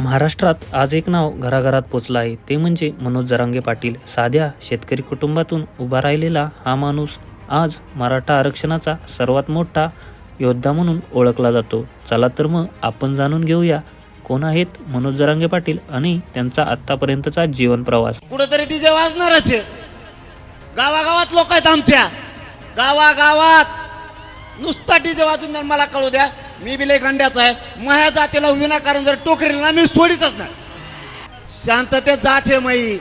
महाराष्ट्रात आज एक नाव घराघरात पोचलं आहे. ते म्हणजे मनोज जरांगे पाटील. साध्या शेतकरी कुटुंबातून उभा राहिलेला हा माणूस आज मराठा आरक्षणाचा सर्वात मोठा योद्धा म्हणून ओळखला जातो. चला तर मग आपण जाणून घेऊया कोण आहेत मनोज जरांगे पाटील आणि त्यांचा आत्तापर्यंतचा जीवन प्रवास. कुठेतरी डीजे वाजणारच गावागावात लोक आहेत आमच्या. गावागावात. नुसता डीजे वाजून मला कळू द्या. मी बी लय गंड्याचा आहे. माझ्या जातीला विनाकारण जर टोकरील ना मी सोडितच नाही. शांततेत जात हे मई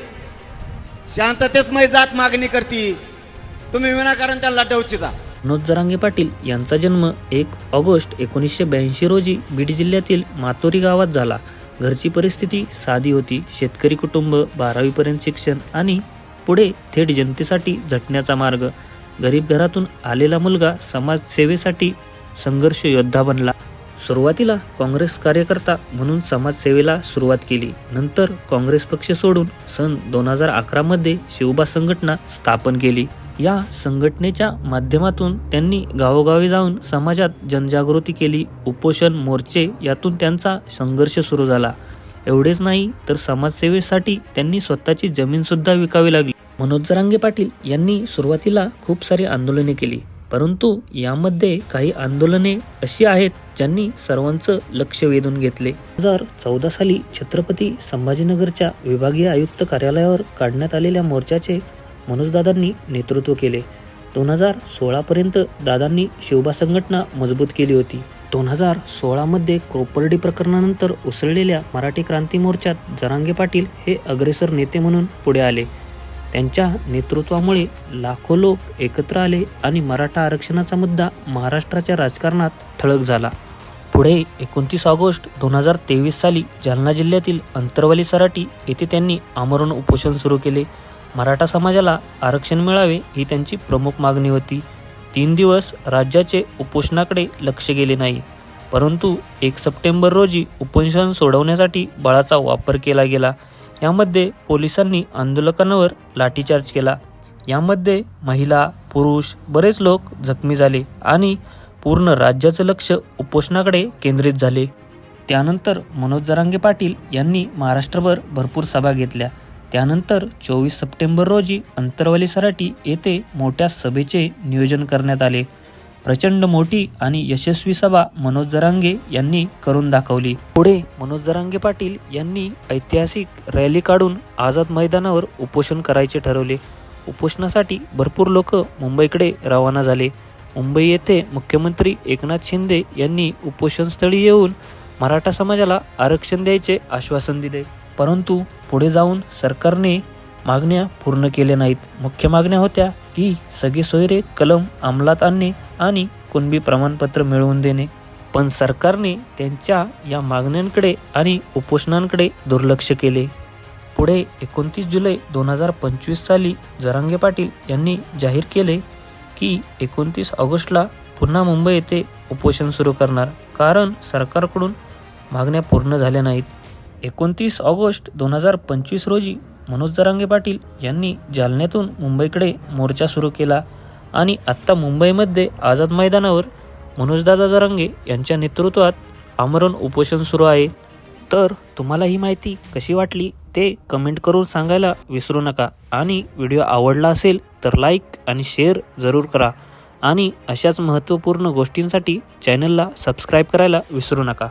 शांततेच मई जात मागणी करती. तुम्ही विनाकारण त्याला डवचिता मनोज जरांगे पाटील यांचा जन्म एक ऑगस्ट एकोणीसशे ब्याऐंशी रोजी बीड जिल्ह्यातील मातोरी गावात झाला. घरची परिस्थिती साधी होती. शेतकरी कुटुंब बारावीपर्यंत शिक्षण आणि पुढे थेट जनतेसाठी झटण्याचा मार्ग. गरीब घरातून आलेला मुलगा समाजसेवेसाठी संघर्ष योद्धा बनला. सुरुवातीला काँग्रेस कार्यकर्ता म्हणून समाजसेवेला सुरुवात केली. नंतर काँग्रेस पक्ष सोडून सन दोन हजार अकरामध्ये शिवबा संघटना स्थापन केली. या संघटनेच्या माध्यमातून त्यांनी गावोगावी जाऊन समाजात जनजागृती केली. उपोषण मोर्चे यातून त्यांचा संघर्ष सुरू झाला. एवढेच नाही तर समाजसेवेसाठी त्यांनी स्वतःची जमीन सुद्धा विकावी लागली. मनोज जरांगे पाटील यांनी सुरुवातीला खूप सारी आंदोलने केली. परंतु यामध्ये काही आंदोलने अशी आहेत ज्यांनी सर्वांचं लक्ष वेधून घेतले. दोन हजार चौदा साली छत्रपती संभाजीनगरच्या विभागीय आयुक्त कार्यालयावर काढण्यात आलेल्या मोर्चाचे मनोजदादांनी नेतृत्व केले. दोन हजार सोळापर्यंत दादांनी शिवबा संघटना मजबूत केली होती. दोन हजार सोळामध्ये कोपर्डी प्रकरणानंतर उसळलेल्या मराठी क्रांती मोर्चात जरांगे पाटील हे अग्रेसर नेते म्हणून पुढे आले. त्यांच्या नेतृत्वामुळे लाखो लोक एकत्र आले आणि मराठा आरक्षणाचा मुद्दा महाराष्ट्राच्या राजकारणात ठळक झाला. पुढे एकोणतीस ऑगस्ट दोन हजार तेवीस साली जालना जिल्ह्यातील अंतरवाली सराटी येथे त्यांनी आमरण उपोषण सुरू केले. मराठा समाजाला आरक्षण मिळावे ही त्यांची प्रमुख मागणी होती. तीन दिवस राज्याचे उपोषणाकडे लक्ष गेले नाही. परंतु एक सप्टेंबर रोजी उपोषण सोडवण्यासाठी बळाचा वापर केला गेला. यामध्ये पोलिसांनी आंदोलकांवर लाठीचार्ज केला. यामध्ये महिला पुरुष बरेच लोक जखमी झाले आणि पूर्ण राज्याचं लक्ष उपोषणाकडे केंद्रित झाले. त्यानंतर मनोज जरांगे पाटील यांनी महाराष्ट्रभर भरपूर सभा घेतल्या. त्यानंतर चोवीस सप्टेंबर रोजी अंतरवाली सराटी येथे मोठ्या सभेचे नियोजन करण्यात आले. प्रचंड मोठी आणि यशस्वी सभा मनोज जरांगे यांनी करून दाखवली. पुढे मनोज जरांगे पाटील यांनी ऐतिहासिक रॅली काढून आझाद मैदानावर उपोषण करायचे ठरवले. उपोषणासाठी भरपूर लोक मुंबईकडे रवाना झाले. मुंबई येथे मुख्यमंत्री एकनाथ शिंदे यांनी उपोषणस्थळी येऊन मराठा समाजाला आरक्षण द्यायचे आश्वासन दिले. परंतु पुढे जाऊन सरकारने मागण्या पूर्ण केल्या नाहीत. मुख्य मागण्या होत्या की सगळे सोयरे कलम अंमलात आणणे आणि कुणबी प्रमाणपत्र मिळवून देणे. पण सरकारने त्यांच्या या मागण्यांकडे आणि उपोषणांकडे दुर्लक्ष केले. पुढे एकोणतीस जुलै दोन हजार पंचवीस साली जरांगे पाटील यांनी जाहीर केले की एकोणतीस ऑगस्टला पुन्हा मुंबई येथे उपोषण सुरू करणार. कारण सरकारकडून मागण्या पूर्ण झाल्या नाहीत. एकोणतीस ऑगस्ट दोन हजार पंचवीस रोजी मनोज जरांगे पाटील यांनी जालन्यातून मुंबईकडे मोर्चा सुरू केला आणि आत्ता मुंबईमध्ये आझाद मैदानावर मनोजदादा जरांगे यांच्या नेतृत्वात आमरण उपोषण सुरू आहे. तर तुम्हाला ही माहिती कशी वाटली ते कमेंट करून सांगायला विसरू नका. आणि व्हिडिओ आवडला असेल तर लाईक आणि शेअर जरूर करा. आणि अशाच महत्त्वपूर्ण गोष्टींसाठी चॅनलला सबस्क्राईब करायला विसरू नका.